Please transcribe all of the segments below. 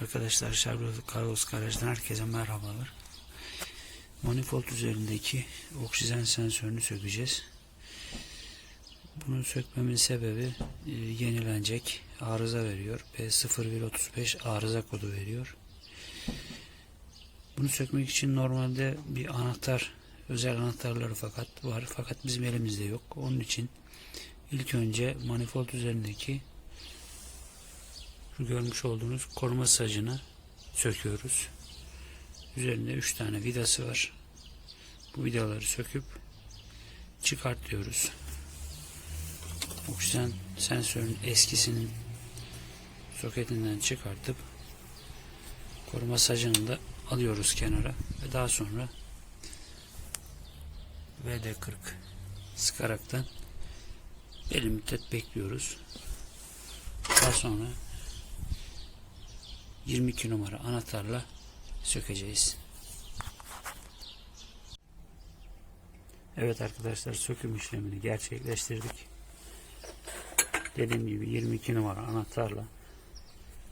Arkadaşlar Şarkı Carlos Garaj'dan herkese merhabalar. Manifold üzerindeki oksijen sensörünü sökeceğiz. Bunu sökmemin sebebi e, yenilenecek arıza veriyor. P0135 arıza kodu veriyor. Bunu sökmek için normalde bir anahtar, özel anahtarları fakat var. Fakat bizim elimizde yok. Onun için ilk önce manifold üzerindeki şu görmüş olduğunuz koruma sacını söküyoruz. Üzerinde 3 tane vidası var. Bu vidaları söküp çıkartıyoruz. Oksijen sensörün eskisinin soketinden çıkartıp koruma sacını da alıyoruz kenara ve daha sonra VD40 sıkaraktan belli müddet bekliyoruz. Daha sonra 22 numara anahtarla sökeceğiz. Evet arkadaşlar söküm işlemini gerçekleştirdik. Dediğim gibi 22 numara anahtarla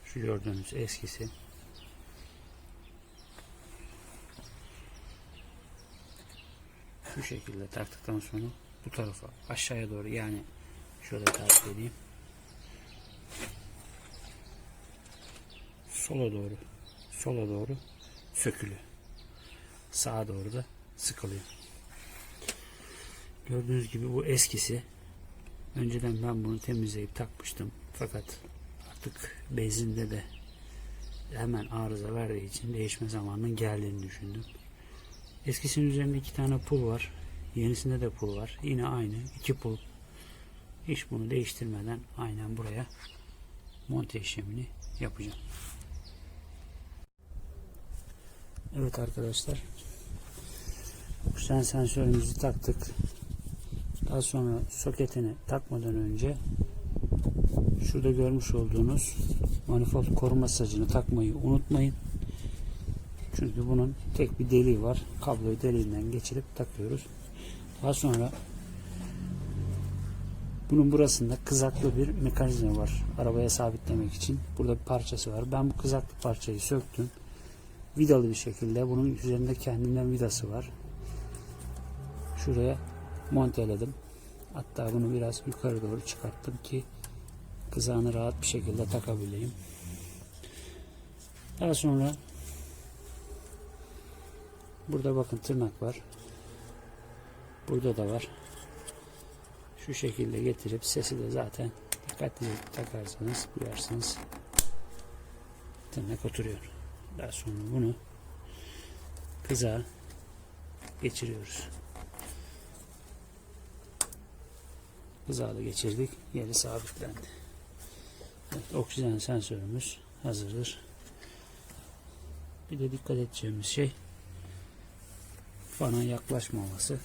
şu gördüğünüz eskisi şu şekilde taktıktan sonra bu tarafa aşağıya doğru yani şöyle tarif edeyim. Sola doğru sola doğru sökülüyor. Sağa doğru da sıkılıyor. Gördüğünüz gibi bu eskisi. Önceden ben bunu temizleyip takmıştım. Fakat artık benzinde de hemen arıza verdiği için değişme zamanının geldiğini düşündüm. Eskisinin üzerinde iki tane pul var. Yenisinde de pul var. Yine aynı. iki pul. Hiç bunu değiştirmeden aynen buraya monte işlemini yapacağım. Evet arkadaşlar. Oksijen sensörümüzü taktık. Daha sonra soketini takmadan önce şurada görmüş olduğunuz manifold koruma sacını takmayı unutmayın. Çünkü bunun tek bir deliği var. Kabloyu deliğinden geçirip takıyoruz. Daha sonra bunun burasında kızaklı bir mekanizma var. Arabaya sabitlemek için. Burada bir parçası var. Ben bu kızaklı parçayı söktüm vidalı bir şekilde bunun üzerinde kendinden vidası var. Şuraya monteledim. Hatta bunu biraz yukarı doğru çıkarttım ki kızağını rahat bir şekilde takabileyim. Daha sonra burada bakın tırnak var. Burada da var. Şu şekilde getirip sesi de zaten dikkatli takarsanız duyarsınız. Tırnak oturuyor. Daha sonra bunu kıza geçiriyoruz. Kızağı geçirdik. Yeri sabitlendi. Evet, oksijen sensörümüz hazırdır. Bir de dikkat edeceğimiz şey fana yaklaşmaması.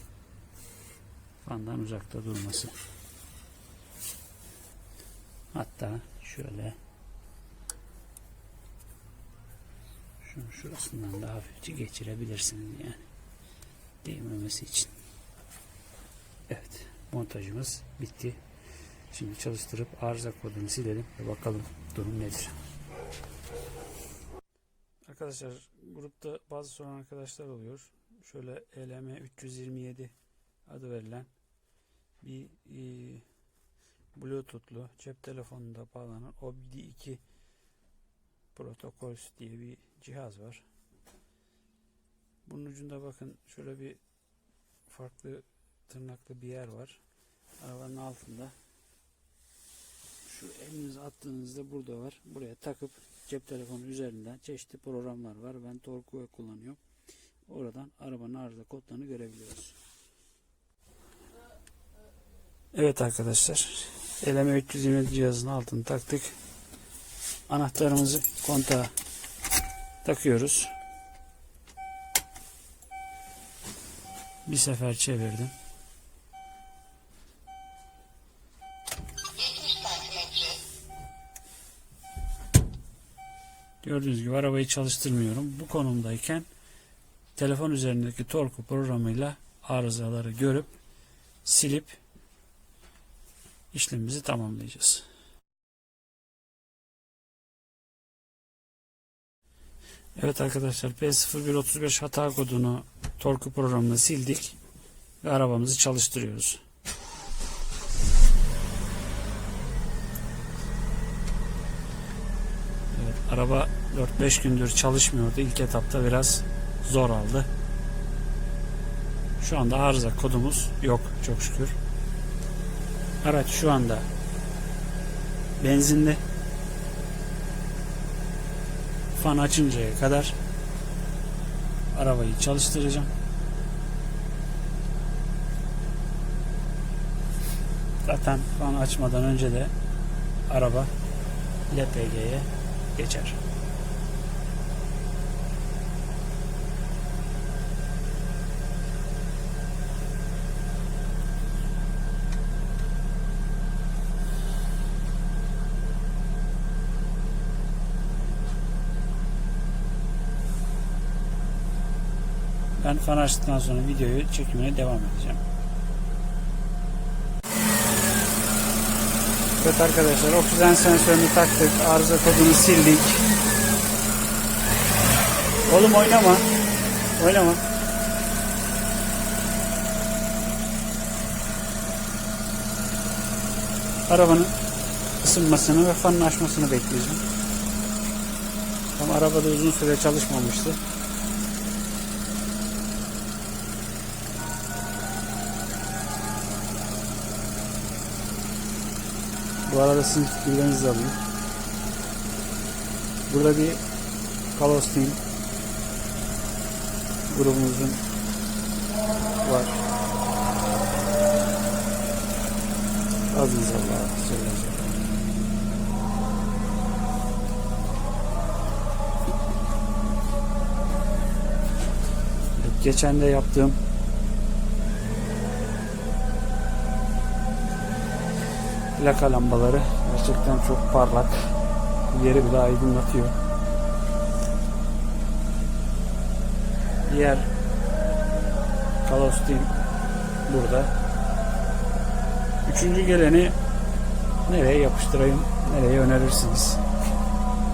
Fandan uzakta durması. Hatta şöyle Şunun şurasından da hafifçe geçirebilirsiniz yani. Değmemesi için. Evet. Montajımız bitti. Şimdi çalıştırıp arıza kodunu silelim ve bakalım durum nedir. Arkadaşlar grupta bazı soran arkadaşlar oluyor. Şöyle LM 327 adı verilen bir e, Bluetooth'lu cep telefonunda bağlanan OBD2 Protocols diye bir cihaz var. Bunun ucunda bakın şöyle bir farklı tırnaklı bir yer var. Arabanın altında. Şu elinizi attığınızda burada var. Buraya takıp cep telefonu üzerinden çeşitli programlar var. Ben Torque kullanıyorum. Oradan arabanın arıza kodlarını görebiliyoruz. Evet arkadaşlar. Eleme 320 cihazın altını taktık. Anahtarımızı kontağa takıyoruz. Bir sefer çevirdim. Gördüğünüz gibi arabayı çalıştırmıyorum. Bu konumdayken telefon üzerindeki Torku programıyla arızaları görüp silip işlemimizi tamamlayacağız. Evet arkadaşlar P0135 hata kodunu torku programında sildik ve arabamızı çalıştırıyoruz. Evet, araba 4-5 gündür çalışmıyordu. İlk etapta biraz zor aldı. Şu anda arıza kodumuz yok çok şükür. Araç şu anda benzinli. Fan açıncaya kadar arabayı çalıştıracağım. Zaten fan açmadan önce de araba LPG'ye geçer. Ben fan açtıktan sonra videoyu çekimine devam edeceğim. Evet arkadaşlar oksijen sensörünü taktık. Arıza kodunu sildik. Oğlum oynama. Oynama. Arabanın ısınmasını ve fanın açmasını bekleyeceğim. Tam arabada uzun süre çalışmamıştı. Bu arada sizin fikirlerinizi alayım. Burada bir Kalos Team grubumuzun var. Aziz Allah Celle Celaluhu. Evet, Geçen de yaptığım plaka lambaları gerçekten çok parlak. Yeri bile aydınlatıyor. Diğer Kalostin burada. Üçüncü geleni nereye yapıştırayım, nereye önerirsiniz?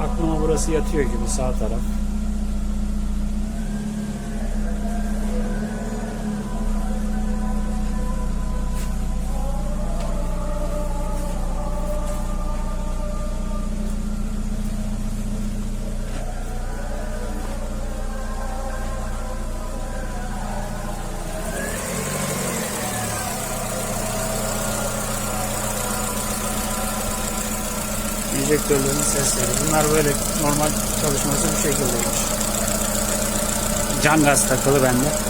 Aklıma burası yatıyor gibi sağ taraf. Enjektörlerin sesleri. Bunlar böyle normal çalışması bu şekildeymiş. Can gaz takılı bende.